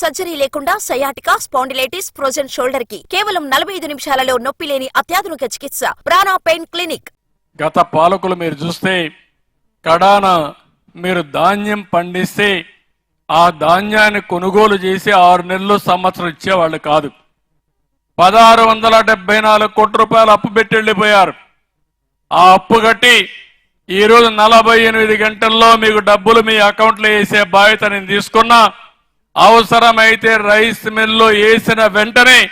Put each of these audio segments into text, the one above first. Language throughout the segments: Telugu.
సర్జరీ లేకుండా సయాటికా స్పాండిలైటిస్ ఫ్రోజన్ షోల్డర్కి కేవలం నలభై ఐదు నిమిషాలలో నొప్పి లేని అత్యాధునిక చికిత్స. ప్రాణ పెయిన్ క్లినిక్. గత పాలకులు మీరు చూస్తే కడాన మీరు ధాన్యం పండిస్తే ఆ ధాన్యాన్ని కొనుగోలు చేసి ఆరు నెలలు సంవత్సరం ఇచ్చేవాళ్ళు కాదు. పదహారు వందల డెబ్బై నాలుగు కోట్ల రూపాయలు అప్పు పెట్టి వెళ్ళిపోయారు. ఆ అప్పు కట్టి ఈరోజు నలభై ఎనిమిది గంటల్లో మీకు డబ్బులు మీ అకౌంట్లో వేసే బాధ్యత నేను తీసుకున్నా. అవసరమైతే రైస్ మిల్లో వేసిన వెంటనే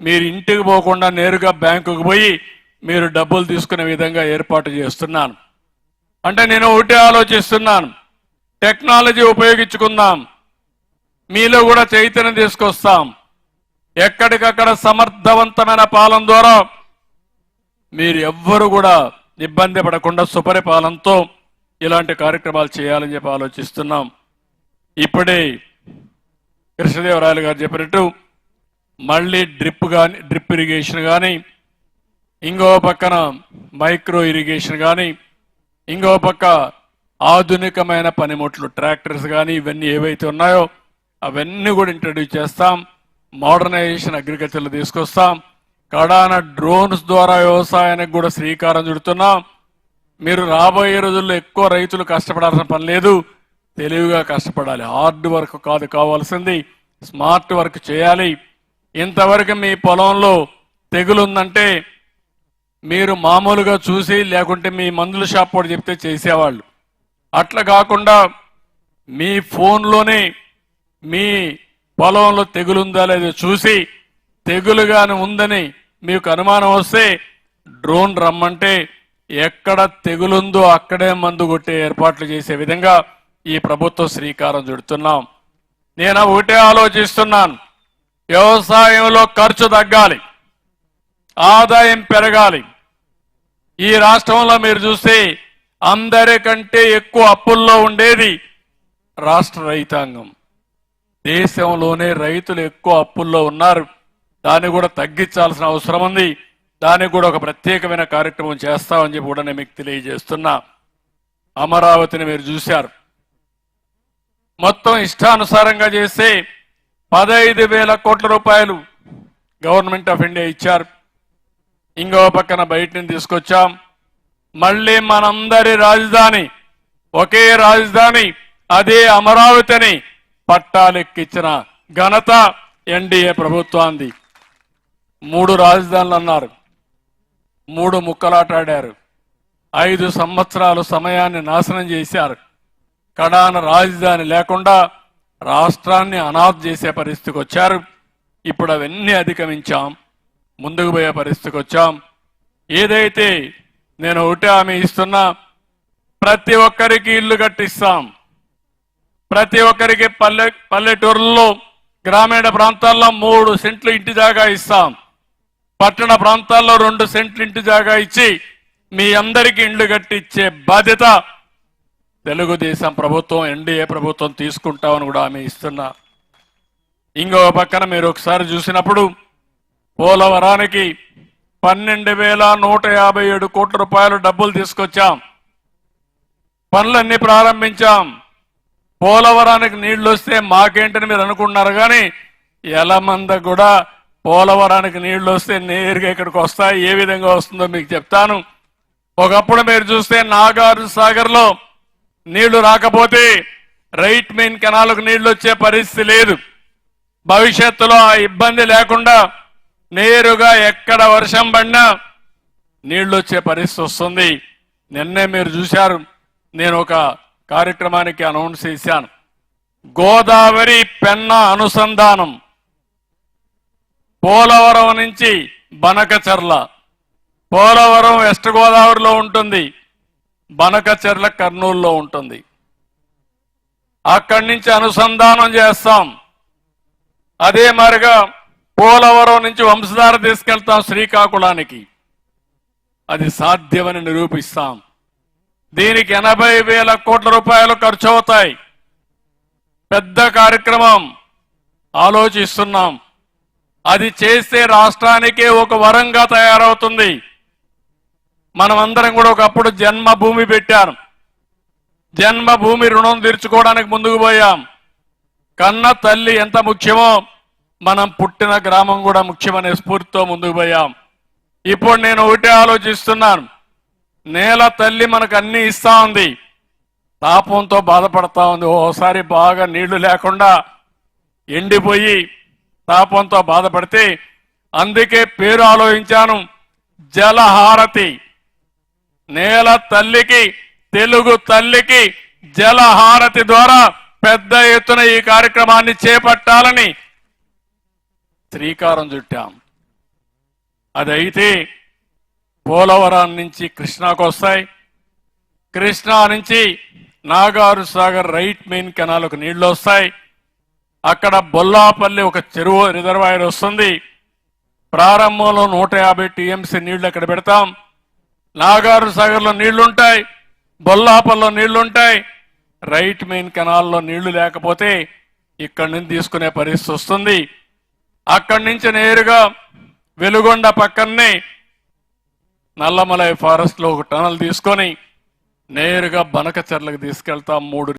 మీరు ఇంటికి పోకుండా నేరుగా బ్యాంకుకు పోయి మీరు డబ్బులు తీసుకునే విధంగా ఏర్పాటు చేస్తున్నాను. అంటే నేను ఒకటే ఆలోచిస్తున్నాను. టెక్నాలజీ ఉపయోగించుకుందాం. మీలో కూడా చైతన్యం తీసుకొస్తాం. ఎక్కడికక్కడ సమర్థవంతమైన పాలన ద్వారా మీరు ఎవ్వరు కూడా ఇబ్బంది పడకుండా సుపరిపాలనతో ఇలాంటి కార్యక్రమాలు చేయాలని చెప్పి ఆలోచిస్తున్నాం. ఇప్పుడే కృష్ణదేవరాయలు గారు చెప్పినట్టు మళ్ళీ డ్రిప్ కానీ డ్రిప్ ఇరిగేషన్ కానీ ఇంకో పక్కన మైక్రో ఇరిగేషన్ కానీ ఇంకో పక్క ఆధునికమైన పనిముట్లు ట్రాక్టర్స్ కానీ ఇవన్నీ ఏవైతే ఉన్నాయో అవన్నీ కూడా ఇంట్రడ్యూస్ చేస్తాం. మోడర్నైజేషన్ అగ్రికల్చర్లో తీసుకొస్తాం. కడాన డ్రోన్స్ ద్వారా వ్యవసాయానికి కూడా శ్రీకారం చుడుతున్నాం. మీరు రాబోయే రోజుల్లో ఎక్కువ రైతులు కష్టపడాల్సిన పని లేదు. తెలివిగా కష్టపడాలి. హార్డ్ వర్క్ కాదు కావాల్సింది స్మార్ట్ వర్క్ చేయాలి. ఇంతవరకు మీ పొలంలో తెగులుందంటే మీరు మామూలుగా చూసి లేకుంటే మీ మందుల షాప్ వాడు చెప్తే చేసేవాళ్ళు. అట్లా కాకుండా మీ ఫోన్లోనే మీ పొలంలో తెగులుందా లేదో చూసి తెగులుగాని ఉందని మీకు అనుమానం వస్తే డ్రోన్ రమ్మంటే ఎక్కడ తెగులుందో అక్కడే మందు కొట్టే ఏర్పాట్లు చేసే విధంగా ఈ ప్రభుత్వం శ్రీకారం చుడుతున్నాం. నేను ఒకటే ఆలోచిస్తున్నాను. వ్యవసాయంలో ఖర్చు తగ్గాలి. ఆదాయం పెరగాలి. ఈ రాష్ట్రంలో మీరు చూస్తే అందరికంటే ఎక్కువ అప్పుల్లో ఉండేది రాష్ట్ర రైతాంగం. దేశంలోనే రైతులు ఎక్కువ అప్పుల్లో ఉన్నారు. దాన్ని కూడా తగ్గించాల్సిన అవసరం ఉంది. దానికి కూడా ఒక ప్రత్యేకమైన కార్యక్రమం చేస్తామని చెప్పి కూడా నేను మీకు తెలియజేస్తున్నా. అమరావతిని మీరు చూశారు. మొత్తం ఇష్టానుసారంగా చేస్తే పదహైదు వేల కోట్ల రూపాయలు గవర్నమెంట్ ఆఫ్ ఇండియా ఇచ్చారు. ఇంకో పక్కన బయటని తీసుకొచ్చాం. మళ్ళీ మనందరి రాజధాని ఒకే రాజధాని అదే అమరావతిని పట్టాలెక్కించిన ఘనత ఎన్డీఏ ప్రభుత్వాన్ని మూడు రాజధానులు అన్నారు. మూడు ముక్కలాటాడారు. ఐదు సంవత్సరాలు సమయాన్ని నాశనం చేశారు. కడాన రాజధాని లేకుండా రాష్ట్రాన్ని అనాథ చేసే పరిస్థితికి వచ్చారు. ఇప్పుడు అవన్నీ అధిగమించాం. ముందుకు పోయే పరిస్థితికి వచ్చాం. ఏదైతే నేను ఒకటే హామీ ఇస్తున్నా ప్రతి ఒక్కరికి ఇల్లు కట్టిస్తాం. ప్రతి ఒక్కరికి పల్లె పల్లెటూరుల్లో గ్రామీణ ప్రాంతాల్లో మూడు సెంట్లు ఇంటి జాగా ఇస్తాం. పట్టణ ప్రాంతాల్లో రెండు సెంట్లు ఇంటి జాగా ఇచ్చి మీ అందరికీ ఇండ్లు కట్టించే బాధ్యత తెలుగుదేశం ప్రభుత్వం ఎన్డీఏ ప్రభుత్వం తీసుకుంటామని కూడా ఆమె ఇస్తున్నా ఇంకో పక్కన మీరు ఒకసారి చూసినప్పుడు పోలవరానికి పన్నెండు వేల నూట యాభై ఏడు కోట్ల రూపాయలు డబ్బులు తీసుకొచ్చాం. పనులన్నీ ప్రారంభించాం. పోలవరానికి నీళ్ళు వస్తే మాకేంటని మీరు అనుకున్నారు కానీ ఎలమంద కూడా పోలవరానికి నీళ్ళు వస్తే నేరుగా ఇక్కడికి వస్తాయి. ఏ విధంగా వస్తుందో మీకు చెప్తాను. ఒకప్పుడు మీరు చూస్తే నాగార్జున సాగర్లో నీళ్ళు రాకపోతే రైట్ మెయిన్ కెనాలకు నీళ్ళు వచ్చే పరిస్థితి లేదు. భవిష్యత్తులో ఆ ఇబ్బంది లేకుండా నేరుగా ఎక్కడ వర్షం పడినా నీళ్ళు వచ్చే పరిస్థితి వస్తుంది. నిన్నే మీరు చూశారు నేను ఒక కార్యక్రమానికి అనౌన్స్ చేశాను. గోదావరి పెన్న అనుసంధానం పోలవరం నుంచి బనకచర్ల పోలవరం వెస్ట్ గోదావరిలో ఉంటుంది. బనకచర్ల కర్నూలులో ఉంటుంది. అక్కడి నుంచి అనుసంధానం చేస్తాం. అదే మరిగా పోలవరం నుంచి వంశధార తీసుకెళ్తాం శ్రీకాకుళానికి. అది సాధ్యమని నిరూపిస్తాం. దీనికి ఎనభై వేల కోట్ల రూపాయలు ఖర్చు అవుతాయి పెద్ద కార్యక్రమం. ఆలోచిస్తున్నాం. అది చేస్తే రాష్ట్రానికే ఒక వరంగా తయారవుతుంది. మనమందరం కూడా ఒకప్పుడు జన్మభూమి పెట్టాం. జన్మభూమి రుణం తీర్చుకోవడానికి ముందుకు పోయాం. కన్న తల్లి ఎంత ముఖ్యమో మనం పుట్టిన గ్రామం కూడా ముఖ్యమనే స్ఫూర్తితో ముందుకు పోయాం. ఇప్పుడు నేను ఒకటే ఆలోచిస్తున్నాను. నేల తల్లి మనకు అన్ని ఇస్తా ఉంది. తాపంతో బాధపడతా ఉంది. ఓసారి బాగా నీళ్ళు లేకుండా ఎండిపోయి తాపంతో బాధపడితే అందుకే పేరు ఆలోచించాను. జలహారతి. నేల తల్లికి తెలుగు తల్లికి జలహారతి ద్వారా పెద్ద ఎత్తున ఈ కార్యక్రమాన్ని చేపట్టాలని శ్రీకారం చుట్టాం. అదైతే పోలవరం నుంచి కృష్ణాకు వస్తాయి. కృష్ణా నుంచి నాగారు సాగర్ రైట్ మెయిన్ కెనాల్కు నీళ్ళు వస్తాయి. అక్కడ బొల్లాపల్లి ఒక చెరువు రిజర్వాయర్ వస్తుంది. ప్రారంభంలో నూట యాభై టీఎంసీ నీళ్ళు అక్కడ పెడతాం. నాగారు సాగర్లో నీళ్ళుంటాయి బొల్లాపల్లో నీళ్ళుంటాయి. రైట్ మెయిన్ కెనాల్లో నీళ్ళు లేకపోతే ఇక్కడి నుంచి తీసుకునే పరిస్థితి వస్తుంది. అక్కడి నుంచి నేరుగా వెలుగొండ పక్కనే నల్లమలై ఫారెస్ట్లో ఒక టనల్ తీసుకొని నేరుగా బనకచర్లకు తీసుకెళ్తాం మూడు